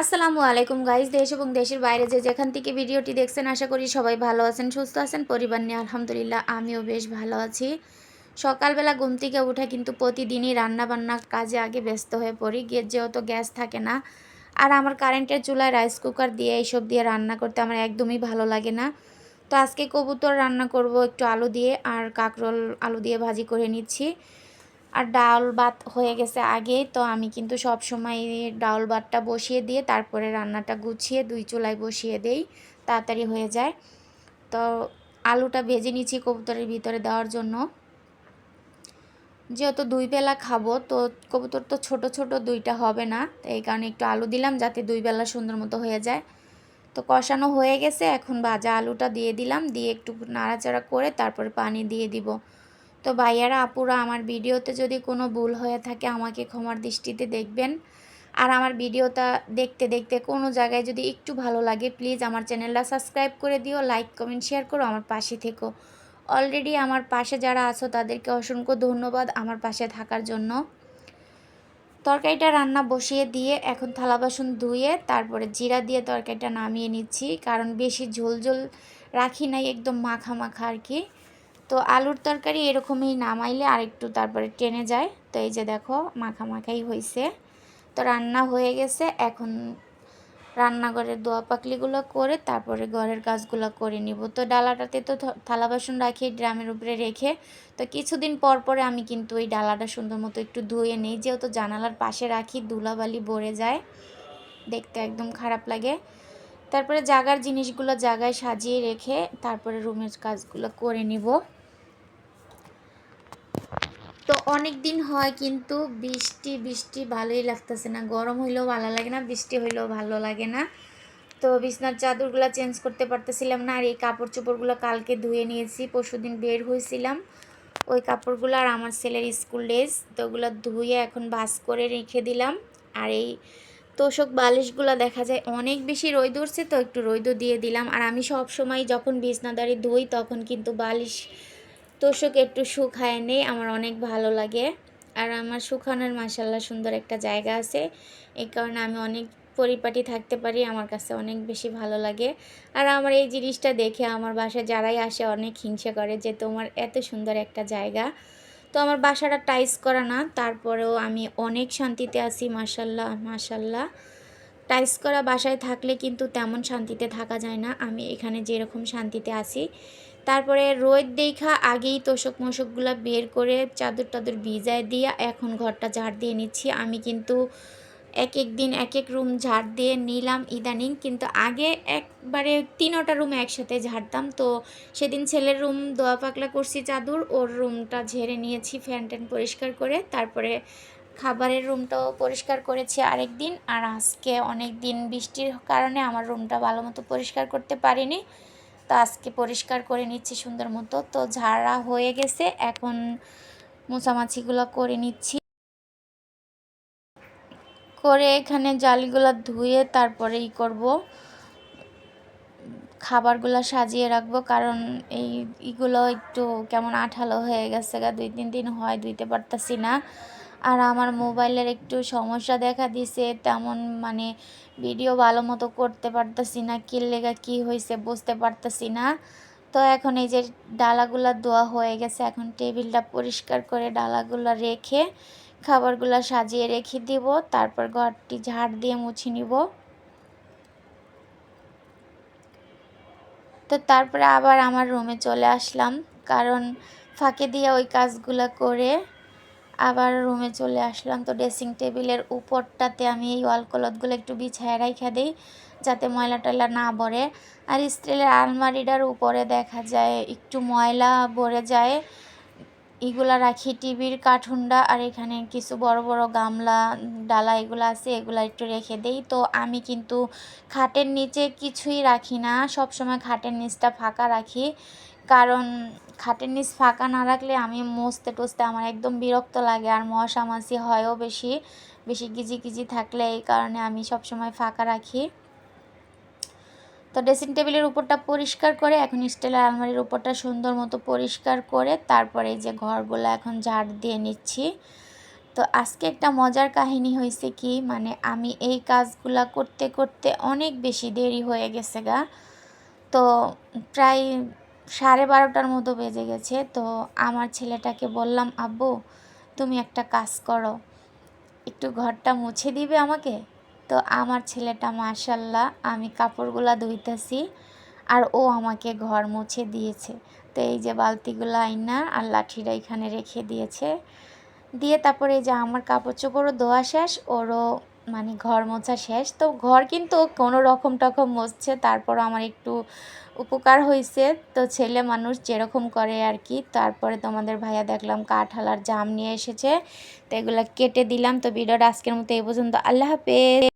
আসসালামু আলাইকুম গাইজ দেশ এবং দেশের বাইরে যে যেখান থেকে ভিডিওটি দেখছেন, আশা করি সবাই ভালো আছেন, সুস্থ আছেন, পরিবার নিয়ে আলহামদুলিল্লাহ আমিও বেশ ভালো আছি। সকালবেলা ঘুম থেকে উঠে কিন্তু প্রতিদিনই রান্না বান্নার কাজে আগে ব্যস্ত হয়ে পড়ি গিয়ে যেহেতু গ্যাস থাকে না। আর আমার কারেন্টের চুলায় রাইস কুকার দিয়ে এইসব দিয়ে রান্না করতে আমার একদমই ভালো লাগে না। তো আজকে কবুতর রান্না করব একটু আলু দিয়ে, আর কাঁকরোল আলু দিয়ে ভাজি করে নিচ্ছি। আর ডাল ভাত হয়ে গেছে আগেই তো আমি কিন্তু সব সময় ডাল ভাতটা বসিয়ে দিয়ে তারপরে রান্নাটা গুছিয়ে দুই চুলায় বসিয়ে দেই, তাড়াতাড়ি হয়ে যায়। তো আলুটা ভেজে নিচ্ছি কবুতরের ভিতরে দেওয়ার জন্য। যেহেতু দুই বেলা খাব, তো কবুতর তো ছোট ছোট দুইটা হবে না এই কারণে একটু আলু দিলাম যাতে দুই বেলা সুন্দর মতো হয়ে যায়। তো কষানো হয়ে গেছে, এখন ভাজা আলুটা দিয়ে দিলাম, দিয়ে একটু নাড়াচাড়া করে তারপরে পানি দিয়ে দিব। তো ভাইয়ারা, আপুরা, আমার ভিডিওতে যদি কোনো ভুল হয়ে থাকে আমাকে ক্ষমার দৃষ্টিতে দেখবেন। আর আমার ভিডিওটা দেখতে দেখতে কোনো জায়গায় যদি একটু ভালো লাগে প্লিজ আমার চ্যানেলটা সাবস্ক্রাইব করে দিও লাইক কমেন্ট শেয়ার করো, আমার পাশে থেকো। অলরেডি আমার পাশে যারা আছো, তাদেরকে অসংখ্য ধন্যবাদ আমার পাশে থাকার জন্য। তরকারিটা রান্না বসিয়ে দিয়ে এখন থালা বাসন ধুয়ে তারপরে জিরা দিয়ে তরকারিটা নামিয়ে নিচ্ছি, কারণ বেশি ঝোল ঝোল রাখি নাই, একদম মাখা মাখা আর কি। তো আলুর তরকারি এরকমই নামাইলে আরেকটু তারপরে টেনে যায়। তো এই যে দেখো মাখা মাখাই হয়েছে তো রান্না হয়ে গেছে। এখন রান্নাঘরের দোয়া পাকলিগুলো করে তারপরে ঘরের কাজগুলো করে নিব। তো ডালাটাতে তো থালা বাসন রাখি ড্রামের উপরে রেখে। তো কিছুদিন পর পরে আমি কিন্তু ওই ডালাটা সুন্দর মতো একটু ধুয়ে নিই। যেহেতু জানালার পাশে রাখি, ধুলাবালি ভরে যায়। দেখতে একদম খারাপ লাগে। তারপরে জাগার জিনিসগুলো জায়গায় সাজিয়ে রেখে তারপরে রুমের কাজগুলো করে নিব তো অনেক দিন হয় কিন্তু বৃষ্টি বৃষ্টি ভালোই লাগতেছে না। গরম হইলেও ভালো লাগে না, বৃষ্টি হইলেও ভালো লাগে না। তো বিছনার চাদরগুলো চেঞ্জ করতে পারতেছিলাম না, আর এই কাপড় চোপড়গুলো কালকে ধুয়ে নিয়েছি পরশু দিন বের হয়েছিলাম ওই কাপড়গুলো আর আমার ছেলের স্কুল ড্রেস তো ওগুলো ধুয়ে এখন বাস করে রেখে দিলাম। আর এই তোষক বালিশগুলো দেখা যায় অনেক বেশি রোদ উঠছে, তো একটু রৈদ দিয়ে দিলাম। আর আমি সব সময় যখন বিছনাদারি ধুই, তখন কিন্তু বালিশ তোষক একটু শুকায় নেই, আমার অনেক ভালো লাগে। আর আমার শুকানোর মাসাল্লাহ সুন্দর একটা জায়গা আছে। এই কারণে আমি অনেক পরিপাটি থাকতে পারি, আমার কাছে অনেক বেশি ভালো লাগে। আর আমার এই জিনিসটা দেখে আমার বাসায় যারাই আসে অনেক হিংসা করে যে তোমার এত সুন্দর একটা জায়গা। তো আমার বাসাটা টাইস করা না, তারপরেও আমি অনেক শান্তিতে আছি মাসাল্লাহ মাসাল্লাহ টাইস করা বাসায় থাকলে কিন্তু তেমন শান্তিতে থাকা যায় না, আমি এখানে যেরকম শান্তিতে আছি। তারপরে রোদ দেখা আগেই তোষক মোষকগুলো বের করে চাদর টাদর ভিজায় দিয়ে এখন ঘরটা ঝাড় দিয়ে নিচ্ছি। আমি কিন্তু এক এক দিন এক এক রুম ঝাড় দিয়ে নিলাম ইদানিং, কিন্তু আগে একবারে তিনোটা রুম একসাথে ঝাড়তাম। তো সেদিন ছেলের রুম দোয়া পাকলা করছি চাদর, ওর রুমটা ঝেড়ে নিয়েছি, ফ্যান ট্যান পরিষ্কার করে। তারপরে খাবারের রুমটাও পরিষ্কার করেছি আরেক দিন আর আজকে অনেক দিন বৃষ্টির কারণে আমার রুমটা ভালো মতো পরিষ্কার করতে পারিনি। তো আজকে পরিষ্কার করে নিচ্ছি সুন্দর মতো। তো ঝাড়া হয়ে গেছে, এখন মোছামাছিগুলো করে নিচ্ছি। করে এখানে জালিগুলো ধুয়ে তারপরে ই করব। খাবারগুলো সাজিয়ে রাখব, কারণ এই ইগুলো একটু কেমন আঠালো হয়ে গেছে গা, দুই তিন দিন হয়, ধুইতে পারতাছি না। আর আমার মোবাইলের একটু সমস্যা দেখা দিছে, তেমন মানে ভিডিও ভালো মতো করতে পারতেছি না কী লেগা কী হয়েছে বুঝতে পারতেছি না। তো এখন এই যে ডালাগুলো ধোয়া হয়ে গেছে, এখন টেবিলটা পরিষ্কার করে ডালাগুলো রেখে খাবারগুলো সাজিয়ে রেখে দিব, তারপর ঘরটি ঝাড় দিয়ে মুছে নিব। তো তারপরে আবার আমার রুমে চলে আসলাম, কারণ ফাঁকে দিয়ে ওই কাজগুলো করে আবার রুমে চলে আসলাম। তো ড্রেসিং টেবিলের উপরটাতে আমি এই ওয়াল কলতগুলো একটু বিছায় রাইখা দিই, যাতে ময়লা টয়লা না ভরে আর স্টিলের আলমারিটার উপরে দেখা যায় একটু ময়লা ভরে যায়। এগুলা রাখি টিভির কার্টুনটা, আর এখানে কিছু বড় বড় গামলা, ডালা এগুলো আছে, এগুলো একটু রেখে দেই। তো আমি কিন্তু খাটের নিচে কিছুই রাখি না, সবসময় খাটের নিচটা ফাঁকা রাখি। কারণ খাটের নিচ ফাঁকা না রাখলে আমি মসতে টসতে আমার একদম বিরক্ত লাগে আর মশা মাছি হয়ও বেশি বেশি গিজি গিজি থাকলে এই কারণে আমি সবসময় ফাঁকা রাখি। তো ড্রেসিং টেবিলের উপরটা পরিষ্কার করে, এখন স্টিলের আলমারির উপরটা সুন্দর মতো পরিষ্কার করে, তারপরে যে ঘরগুলো এখন ঝাড় দিয়ে নিচ্ছি। তো আজকে একটা মজার কাহিনী হয়েছে কি মানে আমি এই কাজগুলা করতে করতে অনেক বেশি দেরি হয়ে গেছে গা। তো প্রায় সাড়ে বারোটার মতো বেজে গেছে, তো আমার ছেলেটাকে বললাম, আব্বু, তুমি একটা কাজ করো, একটু ঘরটা মুছে দিবে আমাকে? তো আমার ছেলেটা, মাশাল্লাহ, আমি কাপড়গুলা ধুইতেছি আর ও আমাকে ঘর মুছে দিয়েছে। তো এই যে বালতিগুলো আইনা আর লাঠিরা এখানে রেখে দিয়েছে। দিয়ে তারপরে এই যে আমার কাপড় চোপড়ও ধোয়া শেষ, ওরও মানে ঘর মোছা শেষ। তো ঘর কিন্তু কোনো রকম টকম মুছছে তারপর আমার একটু উপকার হয়েছে তো ছেলে মানুষ যেরকম করে আর কি, তারপরে তোমাদের ভাইয়া দেখলাম কাঠহালার জাম নিয়ে এসেছে। তো এগুলো কেটে দিলাম। তো ভিডিওটা আজকের মতো এই পর্যন্ত। আল্লাহ হাফেজ।